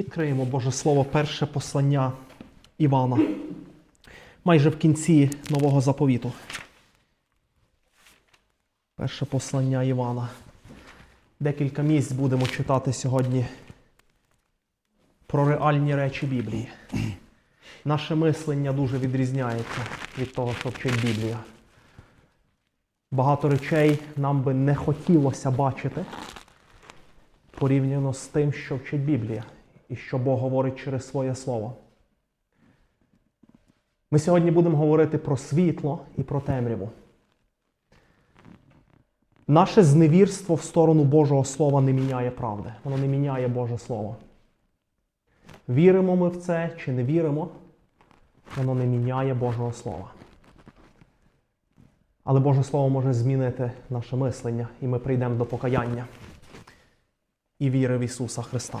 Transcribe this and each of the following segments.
Відкриємо Боже Слово, перше послання Івана. Майже в кінці нового заповіту. Перше послання Івана. Декілька місць будемо читати сьогодні про реальні речі Біблії. Наше мислення дуже відрізняється від того, що вчить Біблія. Багато речей нам би не хотілося бачити порівняно з тим, що вчить Біблія і що Бог говорить через своє слово. Ми сьогодні будемо говорити про світло і про темряву. Наше зневірство в сторону Божого Слова не міняє правди. Воно не міняє Боже Слово. Віримо ми в це чи не віримо, воно не міняє Божого Слова. Але Боже Слово може змінити наше мислення, і ми прийдемо до покаяння і віри в Ісуса Христа.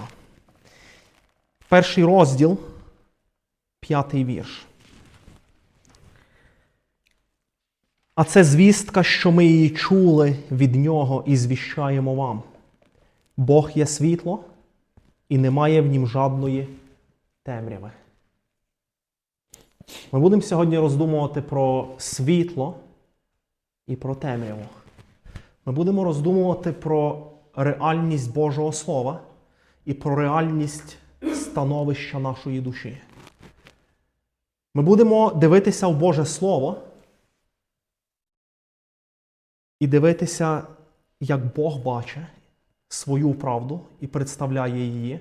Перший розділ, п'ятий вірш. А це звістка, що ми її чули від Нього і звіщаємо вам. Бог є світло, і немає в нім жадної темряви. Ми будемо сьогодні роздумувати про світло і про темряву. Ми будемо роздумувати про реальність Божого Слова і про реальність становища нашої душі. Ми будемо дивитися в Боже Слово і дивитися, як Бог бачить свою правду і представляє її,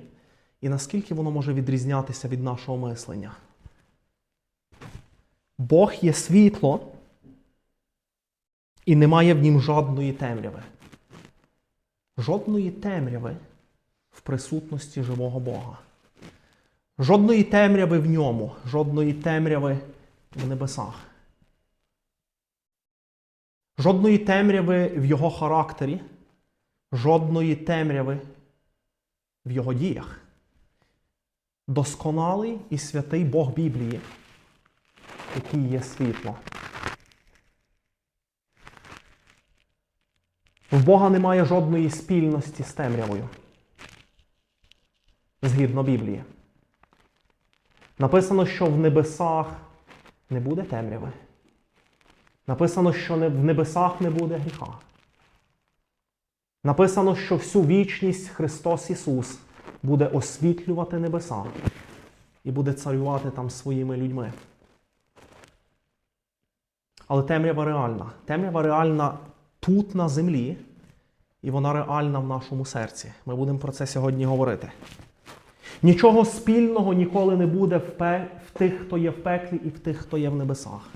і наскільки воно може відрізнятися від нашого мислення. Бог є світло, і немає в нім жодної темряви. Жодної темряви в присутності живого Бога. Жодної темряви в ньому, жодної темряви в небесах. Жодної темряви в його характері, жодної темряви в його діях. Досконалий і святий Бог Біблії, який є світло. В Бога немає жодної спільності з темрявою. Згідно Біблії. Написано, що в небесах не буде темряви. Написано, що в небесах не буде гріха. Написано, що всю вічність Христос Ісус буде освітлювати небеса і буде царювати там своїми людьми. Але темрява реальна. Темрява реальна тут на землі, і вона реальна в нашому серці. Ми будемо про це сьогодні говорити. Нічого спільного ніколи не буде в, пе... в тих, хто є в пеклі, і в тих, хто є в небесах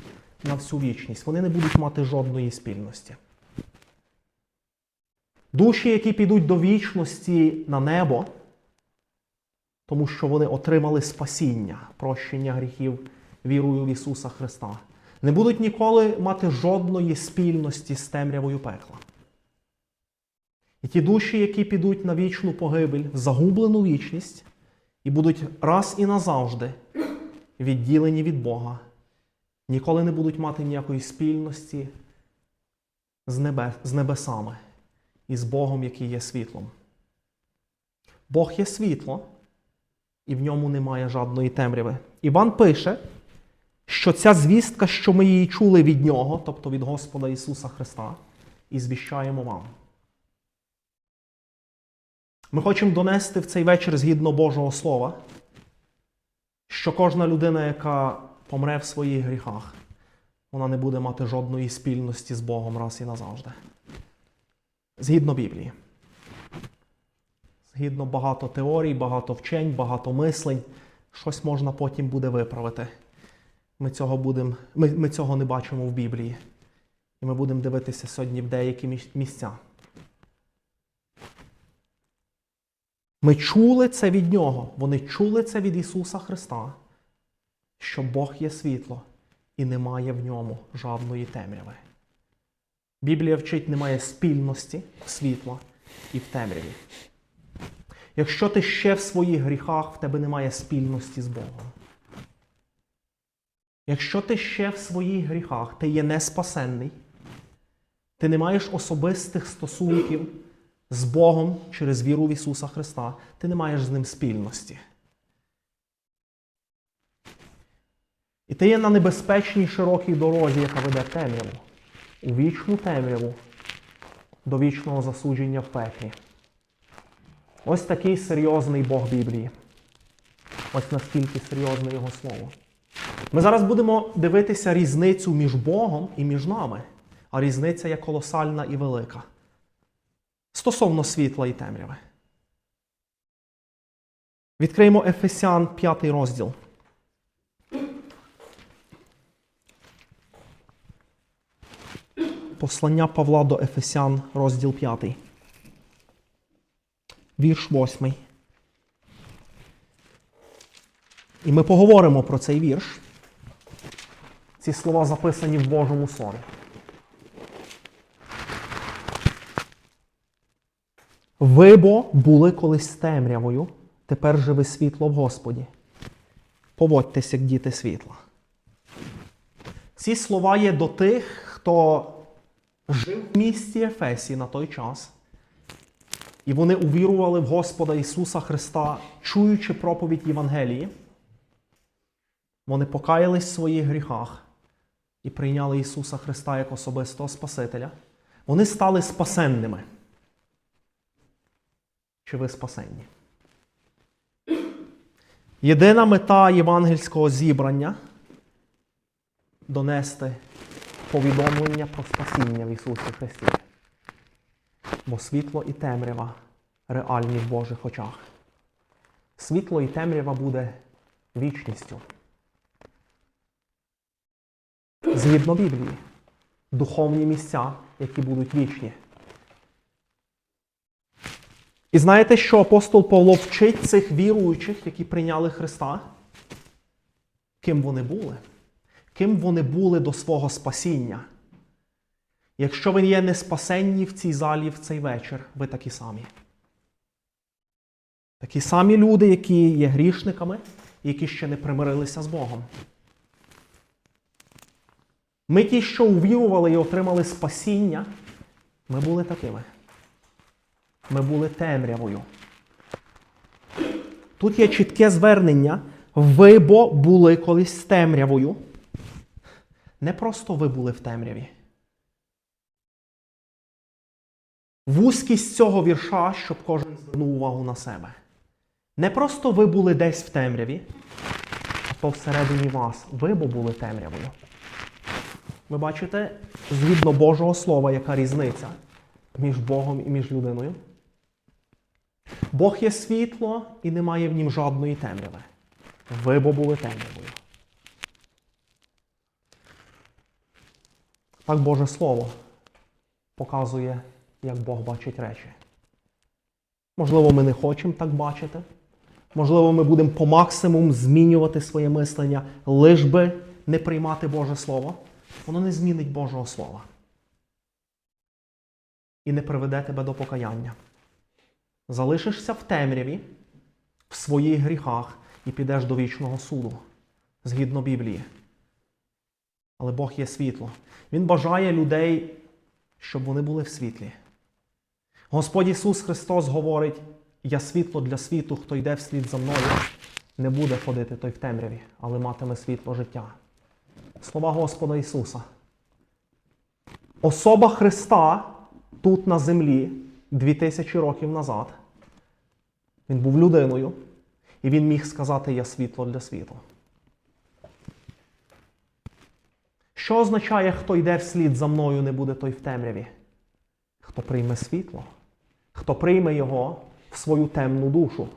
на всю вічність. Вони не будуть мати жодної спільності. Душі, які підуть до вічності на небо, тому що вони отримали спасіння, прощення гріхів вірою в Ісуса Христа, не будуть ніколи мати жодної спільності з темрявою пекла. І ті душі, які підуть на вічну погибель, в загублену вічність, і будуть раз і назавжди відділені від Бога, ніколи не будуть мати ніякої спільності з, небе, з небесами і з Богом, який є світлом. Бог є світло, і в ньому немає жодної темряви. Іван пише, що ця звістка, що ми її чули від Нього, тобто від Господа Ісуса Христа, і звіщаємо вам. Ми хочемо донести в цей вечір згідно Божого Слова, що кожна людина, яка помре в своїх гріхах, вона не буде мати жодної спільності з Богом раз і назавжди. Згідно Біблії. Згідно багато теорій, багато вчень, багато мислень, щось можна потім буде виправити. Ми цього, будем, ми, ми цього не бачимо в Біблії. І ми будемо дивитися сьогодні в деякі місця. Ми чули це від Нього. Вони чули це від Ісуса Христа, що Бог є світло і немає в ньому жодної темряви. Біблія вчить, немає спільності світла і в темряві. Якщо ти ще в своїх гріхах, в тебе немає спільності з Богом. Якщо ти ще в своїх гріхах, ти є неспасенний, ти не маєш особистих стосунків з Богом через віру в Ісуса Христа, ти не маєш з Ним спільності. І ти є на небезпечній широкій дорозі, яка веде темряву, у вічну темряву до вічного засудження в пеклі. Ось такий серйозний Бог Біблії. Ось наскільки серйозне його слово. Ми зараз будемо дивитися різницю між Богом і між нами, а різниця є колосальна і велика. Стосовно світла і темряви. Відкриємо Ефесян 5 розділ. Послання Павла до Ефесян, розділ 5. Вірш 8. І ми поговоримо про цей вірш. Ці слова записані в Божому Слові. Ви бо були колись темрявою, тепер же ви світло в Господі. Поводьтесь, як діти світла. Ці слова є до тих, хто жив в місті Ефесі на той час. І вони увірували в Господа Ісуса Христа, чуючи проповідь Євангелії. Вони покаялись в своїх гріхах і прийняли Ісуса Христа як особистого Спасителя. Вони стали спасенними. Чи ви спасенні? Єдина мета євангельського зібрання донести повідомлення про спасіння в Ісусі Христі. Бо світло і темрява реальні в Божих очах. Світло і темрява буде вічністю. Згідно Біблії, духовні місця, які будуть вічні. І знаєте, що апостол Павло вчить цих віруючих, які прийняли Христа? Ким вони були? Ким вони були до свого спасіння? Якщо ви є не спасенні в цій залі в цей вечір, ви такі самі. Такі самі люди, які є грішниками, які ще не примирилися з Богом. Ми ті, що увірували і отримали спасіння, ми були такими. Ми були темрявою. Тут є чітке звернення. Ви бо були колись темрявою. Не просто ви були в темряві. Вузькість цього вірша, щоб кожен звернув увагу на себе. Не просто ви були десь в темряві, а то всередині вас. Ви бо були темрявою. Ви бачите, згідно Божого Слова, яка різниця між Богом і між людиною? Бог є світло і немає в нім жодної темряви. Ви бо були темрявою. Так Боже Слово показує, як Бог бачить речі. Можливо, ми не хочемо так бачити. Можливо, ми будемо по максимуму змінювати своє мислення, лиш би не приймати Боже Слово. Воно не змінить Божого Слова. І не приведе тебе до покаяння. Залишишся в темряві, в своїх гріхах і підеш до вічного суду, згідно Біблії. Але Бог є світло. Він бажає людей, щоб вони були в світлі. Господь Ісус Христос говорить: Я світло для світу, хто йде вслід за мною, не буде ходити той в темряві, але матиме світло життя. Слова Господа Ісуса. Особа Христа тут на землі дві тисячі років назад. Він був людиною, і він міг сказати Я світло для світу. Що означає, хто йде вслід за мною, не буде той в темряві? Хто прийме світло, хто прийме його в свою темну душу.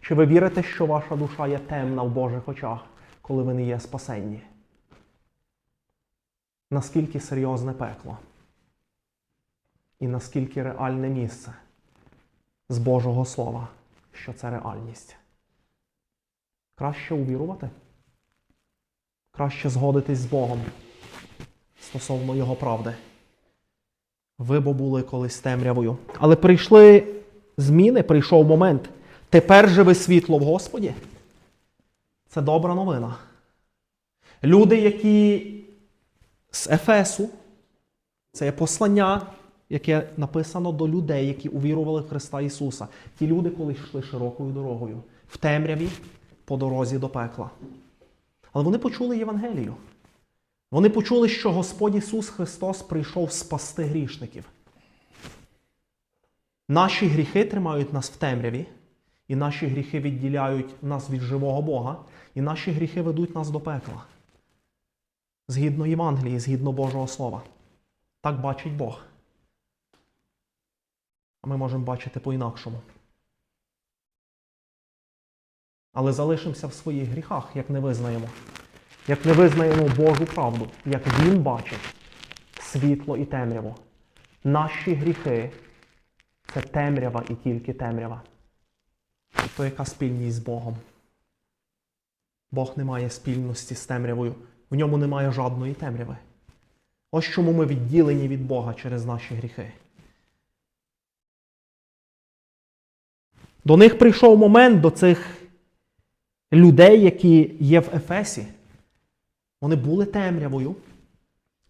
Чи ви вірите, що ваша душа є темна в Божих очах, коли ви не є спасенні? Наскільки серйозне пекло? І наскільки реальне місце з Божого Слова, що це реальність? Краще увірувати? Краще згодитись з Богом стосовно Його правди. Ви бо були колись темрявою. Але прийшли зміни, прийшов момент. Тепер же ви світло в Господі. Це добра новина. Люди, які з Ефесу, це є послання, яке написано до людей, які увірували в Христа Ісуса. Ті люди, коли йшли широкою дорогою, в темряві по дорозі до пекла. Але вони почули Євангелію. Вони почули, що Господь Ісус Христос прийшов спасти грішників. Наші гріхи тримають нас в темряві, і наші гріхи відділяють нас від живого Бога, і наші гріхи ведуть нас до пекла. Згідно Євангелії, згідно Божого Слова. Так бачить Бог. А ми можемо бачити по-інакшому. Але залишимося в своїх гріхах, як не визнаємо. Як не визнаємо Божу правду, як Він бачить світло і темряву. Наші гріхи це темрява і тільки темрява. То яка спільність з Богом? Бог не має спільності з темрявою, в ньому немає жодної темряви. Ось чому ми відділені від Бога через наші гріхи. До них прийшов момент до цих людей, які є в Ефесі. Вони були темрявою,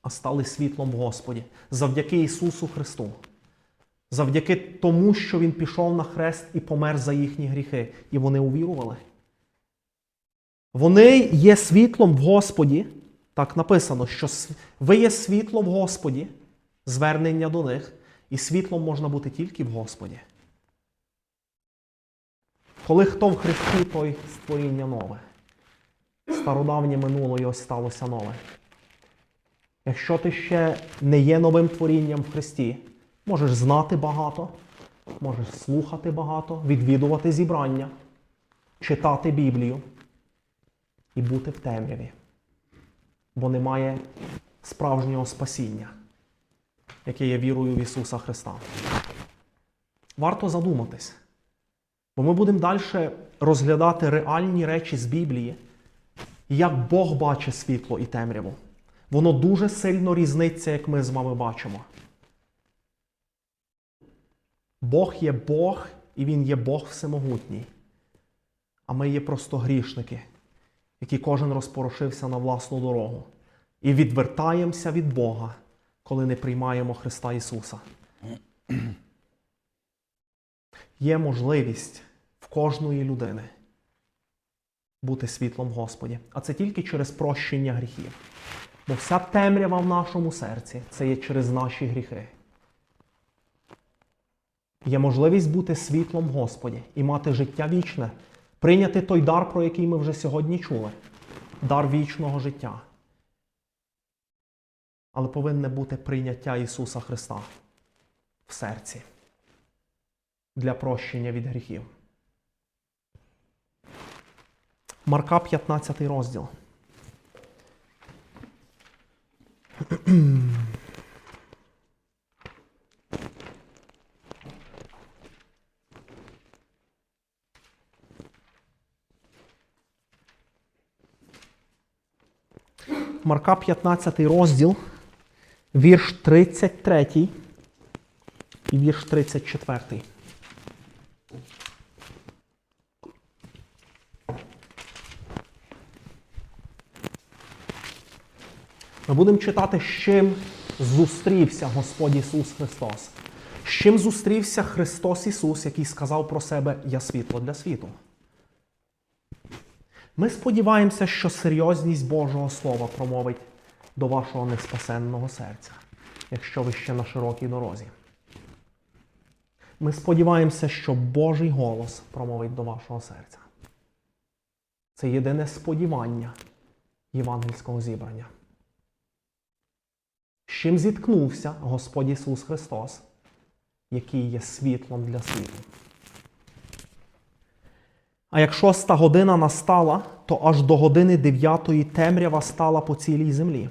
а стали світлом в Господі завдяки Ісусу Христу. Завдяки тому, що Він пішов на хрест і помер за їхні гріхи, і вони увірували. Вони є світлом в Господі. Так написано, що ви є світлом в Господі, звернення до них, і світлом можна бути тільки в Господі. Коли хто в Христі, той створіння нове. Стародавнє минуло і ось сталося нове. Якщо ти ще не є новим творінням в Христі, можеш знати багато, можеш слухати багато, відвідувати зібрання, читати Біблію і бути в темряві, бо немає справжнього спасіння, яке є вірою в Ісуса Христа. Варто задуматись. Бо ми будемо далі розглядати реальні речі з Біблії, як Бог бачить світло і темряву. Воно дуже сильно різниться, як ми з вами бачимо. Бог є Бог, і Він є Бог всемогутній. А ми є просто грішники, які кожен розпорошився на власну дорогу. І відвертаємося від Бога, коли не приймаємо Христа Ісуса. Є можливість в кожної людини бути світлом Господі. А це тільки через прощення гріхів. Бо вся темрява в нашому серці це є через наші гріхи. Є можливість бути світлом Господі і мати життя вічне, прийняти той дар, про який ми вже сьогодні чули дар вічного життя. Але повинне бути прийняття Ісуса Христа в серці для прощення від гріхів. Марка 15 розділ. Марка 15 розділ, вірш 33 і вірш 34. Ми будемо читати, з чим зустрівся Господь Ісус Христос. З чим зустрівся Христос Ісус, який сказав про себе Я світло для світу. Ми сподіваємося, що серйозність Божого Слова промовить до вашого неспасенного серця, якщо ви ще на широкій дорозі. Ми сподіваємося, що Божий голос промовить до вашого серця. Це єдине сподівання євангельського зібрання. Чим зіткнувся Господь Ісус Христос, який є світлом для світу. А як шоста година настала, то аж до години дев'ятої темрява стала по цілій землі.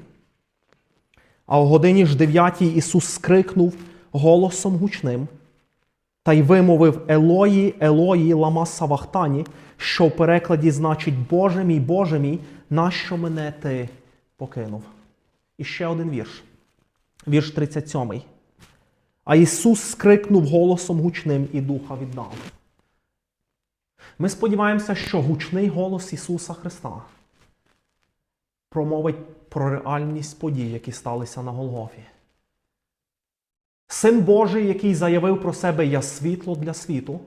А о годині ж дев'ятій Ісус скрикнув голосом гучним та й вимовив Елої, Елої, лама Савахтані, що в перекладі значить Боже мій, Боже мій, нащо мене ти покинув? І ще один вірш. Вірш 37. А Ісус скрикнув голосом гучним і духа віддав. Ми сподіваємося, що гучний голос Ісуса Христа промовить про реальність подій, які сталися на Голгофі. Син Божий, який заявив про себе Я світло для світу,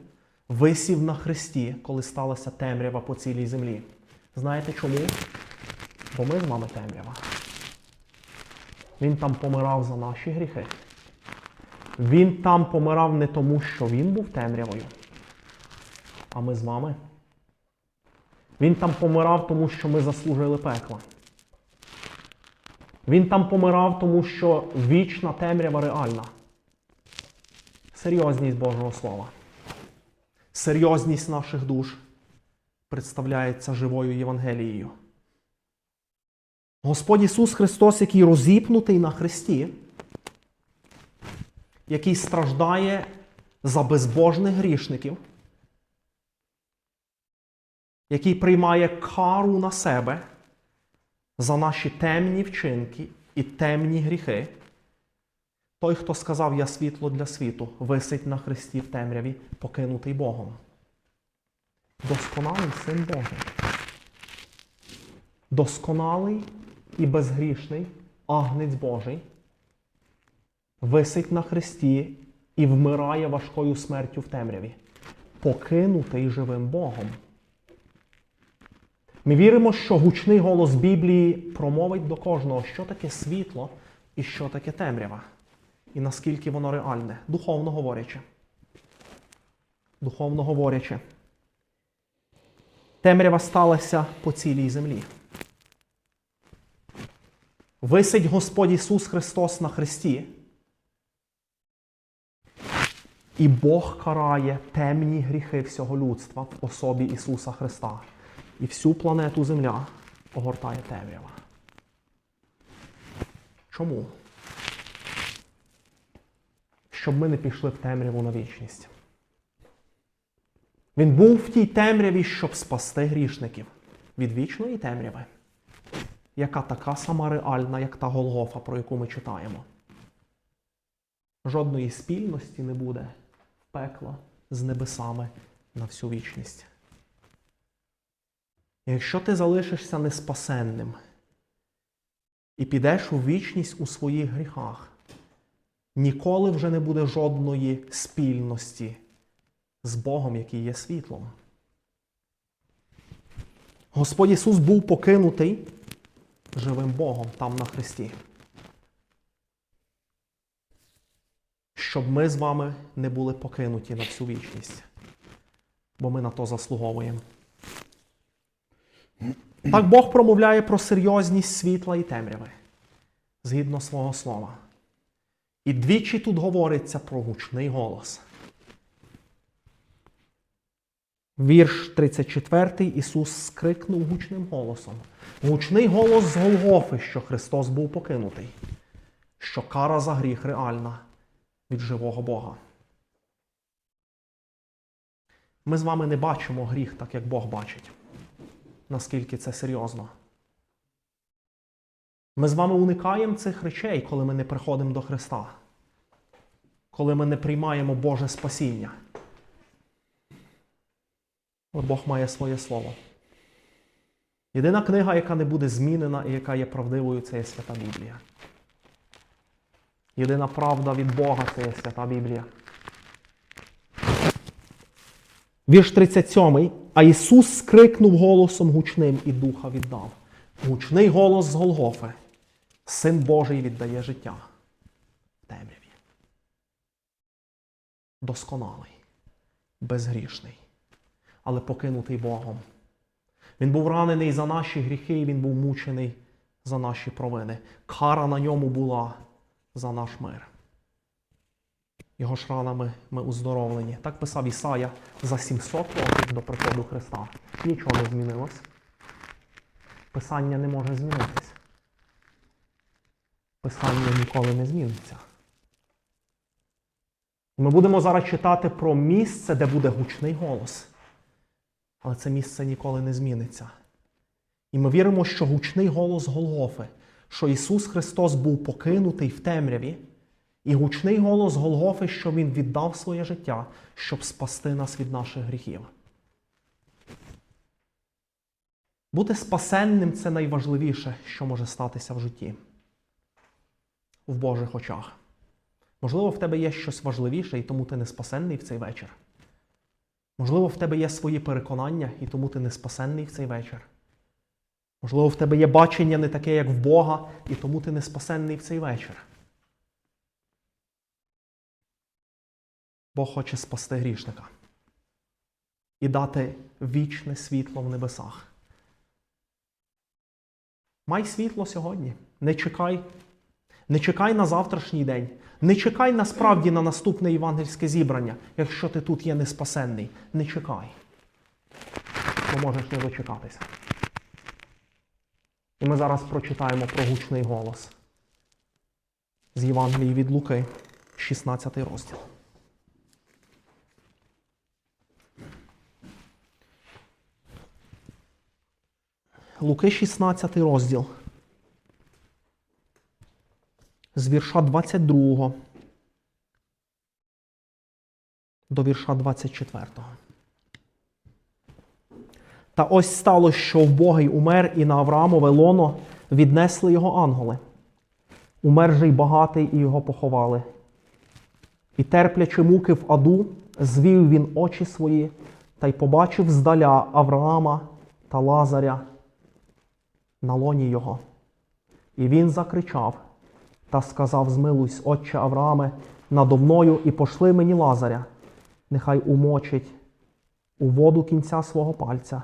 висів на хресті, коли сталася темрява по цілій землі. Знаєте чому? Бо ми з вами темрява. Він там помирав за наші гріхи. Він там помирав не тому, що він був темрявою, а ми з вами. Він там помирав, тому що ми заслужили пекла. Він там помирав, тому що вічна темрява реальна. Серйозність Божого Слова. Серйозність наших душ представляється живою Євангелією. Господь Ісус Христос, який розіпнутий на Христі, який страждає за безбожних грішників, який приймає кару на себе за наші темні вчинки і темні гріхи. Той, хто сказав Я світло для світу, висить на хресті в темряві, покинутий Богом. Досконалий син Божий. Досконалий і безгрішний агнець Божий висить на хресті і вмирає важкою смертю в темряві, покинутий живим Богом. Ми віримо, що гучний голос Біблії промовить до кожного, що таке світло і що таке темрява, і наскільки воно реальне, духовно говорячи. Духовно говорячи. Темрява сталася по цілій землі. Висить Господь Ісус Христос на Христі. І Бог карає темні гріхи всього людства в особі Ісуса Христа. І всю планету Земля огортає темрява. Чому? Щоб ми не пішли в темряву на вічність. Він був в тій темряві, щоб спасти грішників від вічної темряви, яка така сама реальна, як та Голгофа, про яку ми читаємо. Жодної спільності не буде в пекла з небесами на всю вічність. Якщо ти залишишся неспасенним і підеш у вічність у своїх гріхах, ніколи вже не буде жодної спільності з Богом, який є світлом. Господь Ісус був покинутий живим Богом там на Христі. Щоб ми з вами не були покинуті на всю вічність, бо ми на то заслуговуємо. Так Бог промовляє про серйозність світла і темряви згідно свого слова. І двічі тут говориться про гучний голос. Вірш 34 Ісус скрикнув гучним голосом. Гучний голос з Голгофи, що Христос був покинутий, що кара за гріх реальна від живого Бога. Ми з вами не бачимо гріх так, як Бог бачить наскільки це серйозно. Ми з вами уникаємо цих речей, коли ми не приходимо до Христа, коли ми не приймаємо Боже спасіння. Бог має своє слово. Єдина книга, яка не буде змінена і яка є правдивою, це є Свята Біблія. Єдина правда від Бога це є Свята Біблія. Вірш 37. А Ісус скрикнув голосом гучним і духа віддав. Гучний голос з Голгофи. Син Божий віддає життя в темряві. Досконалий, безгрішний, але покинутий Богом. Він був ранений за наші гріхи, і він був мучений за наші провини. Кара на ньому була за наш мир. Його ж ранами ми уздоровлені. Так писав Ісая за 700 років до приходу Христа. Нічого не змінилось. Писання не може змінитись. Писання ніколи не зміниться. Ми будемо зараз читати про місце, де буде гучний голос. Але це місце ніколи не зміниться. І ми віримо, що гучний голос Голгофи, що Ісус Христос був покинутий в темряві. І гучний голос Голгофи, що Він віддав своє життя, щоб спасти нас від наших гріхів. Бути спасенним це найважливіше, що може статися в житті. В Божих очах. Можливо, в тебе є щось важливіше, і тому ти не спасенний в цей вечір. Можливо, в тебе є свої переконання, і тому ти не спасенний в цей вечір. Можливо, в тебе є бачення не таке, як в Бога, і тому ти не спасенний в цей вечір. Бог хоче спасти грішника і дати вічне світло в небесах. Май світло сьогодні. Не чекай. Не чекай на завтрашній день. Не чекай насправді на наступне євангельське зібрання, якщо ти тут є неспасенний. Не чекай. Бо можеш не дочекатися. І ми зараз прочитаємо про гучний голос з Євангелії від Луки, 16 розділ. Луки 16 розділ. З вірша 22 до вірша 24. Та ось стало, що вбогий умер, і на Авраамове лоно віднесли його ангели. Умер же й багатий, і його поховали. І терплячи муки в аду, звів він очі свої та й побачив здаля Авраама та Лазаря на лоні його. І він закричав та сказав: Змилуйсь, отче Аврааме, надо мною і пошли мені Лазаря, нехай умочить у воду кінця свого пальця,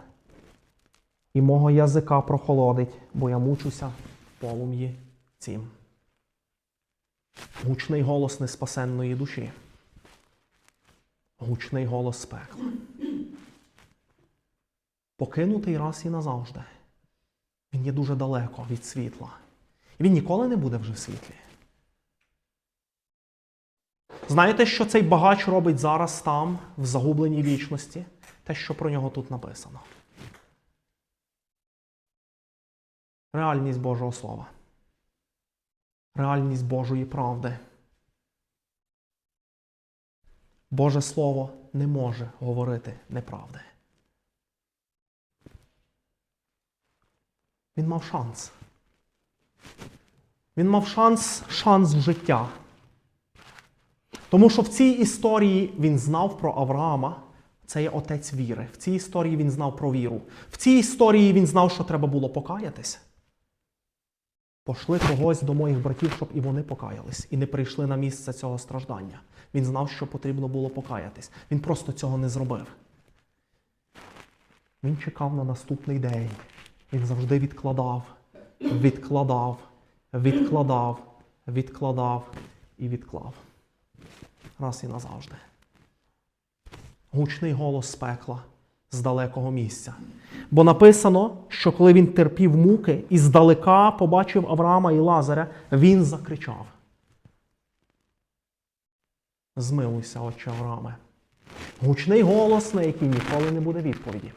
і мого язика прохолодить, бо я мучуся в полум'ї цім. Гучний голос неспасенної душі. Гучний голос пекла. Покинутий раз і назавжди. Він є дуже далеко від світла. І він ніколи не буде вже в світлі. Знаєте, що цей багач робить зараз там, в загубленій вічності? Те, що про нього тут написано. Реальність Божого Слова. Реальність Божої правди. Боже Слово не може говорити неправди. Він мав шанс. Він мав шанс, шанс життя. Тому що в цій історії він знав про Авраама, це є отець віри. В цій історії він знав про віру. В цій історії він знав, що треба було покаятися. Пошли когось до моїх братів, щоб і вони покаялись, і не прийшли на місце цього страждання. Він знав, що потрібно було покаятись. Він просто цього не зробив. Він чекав на наступний день. Він завжди відкладав, відкладав, відкладав, відкладав і відклав. Раз і назавжди. Гучний голос з пекла з далекого місця. Бо написано, що коли він терпів муки і здалека побачив Авраама і Лазаря, він закричав. Змилуйся, отче Аврааме. Гучний голос, на який ніколи не буде відповіді.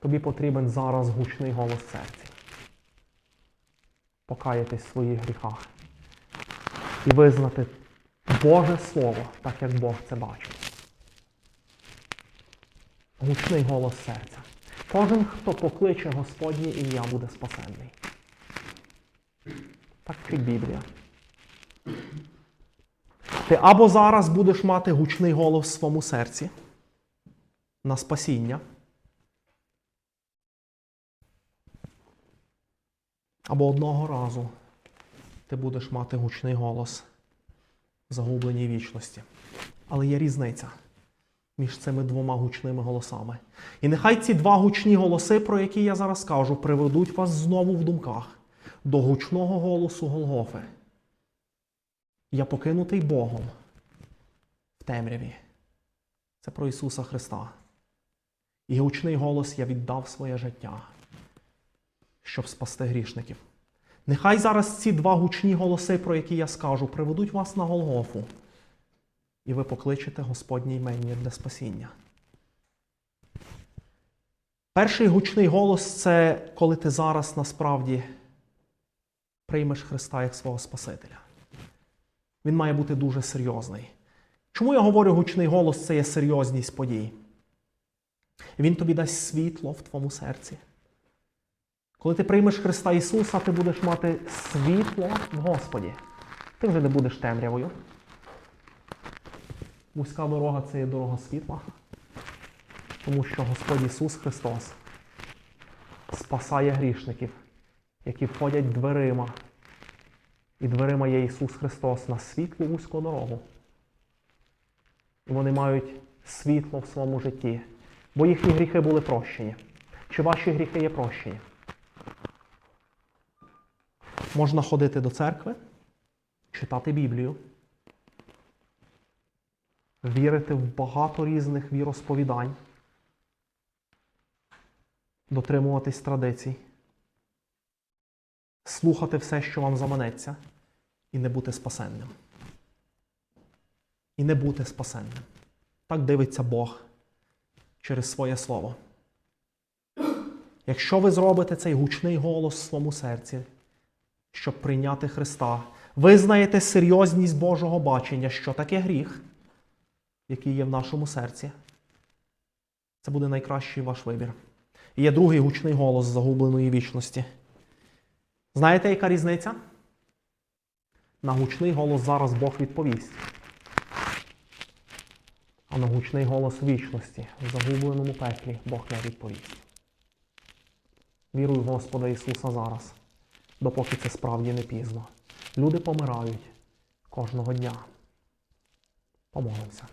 Тобі потрібен зараз гучний голос в серці. Покаятись в своїх гріхах і визнати Боже Слово, так як Бог це бачить. Гучний голос серця. Кожен, хто покличе Господнє ім'я, буде спасенний. Так вчить Біблія. Ти або зараз будеш мати гучний голос в своєму серці на спасіння. Або одного разу ти будеш мати гучний голос в загубленій вічності. Але є різниця між цими двома гучними голосами. І нехай ці два гучні голоси, про які я зараз кажу, приведуть вас знову в думках до гучного голосу Голгофи. Я покинутий Богом в темряві. Це про Ісуса Христа. І гучний голос я віддав своє життя, щоб спасти грішників. Нехай зараз ці два гучні голоси, про які я скажу, приведуть вас на Голгофу, і ви покличете Господнє імення для спасіння. Перший гучний голос це коли ти зараз насправді приймеш Христа як свого Спасителя. Він має бути дуже серйозний. Чому я говорю гучний голос це є серйозність подій? Він тобі дасть світло в твоєму серці. Коли ти приймеш Христа Ісуса, ти будеш мати світло в Господі. Ти вже не будеш темрявою. Вузька дорога це є дорога світла, тому що Господь Ісус Христос спасає грішників, які входять дверима. І дверима є Ісус Христос на світлу вузьку дорогу. І вони мають світло в своєму житті, бо їхні гріхи були прощені. Чи ваші гріхи є прощені? Можна ходити до церкви, читати Біблію, вірити в багато різних віросповідань, дотримуватись традицій, слухати все, що вам заманеться, і не бути спасенним. І не бути спасенним. Так дивиться Бог через своє слово. Якщо ви зробите цей гучний голос в своєму серці, щоб прийняти Христа, визнаєте серйозність Божого бачення, що таке гріх, який є в нашому серці, це буде найкращий ваш вибір. І є другий гучний голос загубленої вічності. Знаєте, яка різниця? На гучний голос зараз Бог відповість. А на гучний голос вічності в загубленому пеклі Бог не відповість. Віруй в Господа Ісуса зараз, допоки це справді не пізно. Люди помирають кожного дня. Помолимося.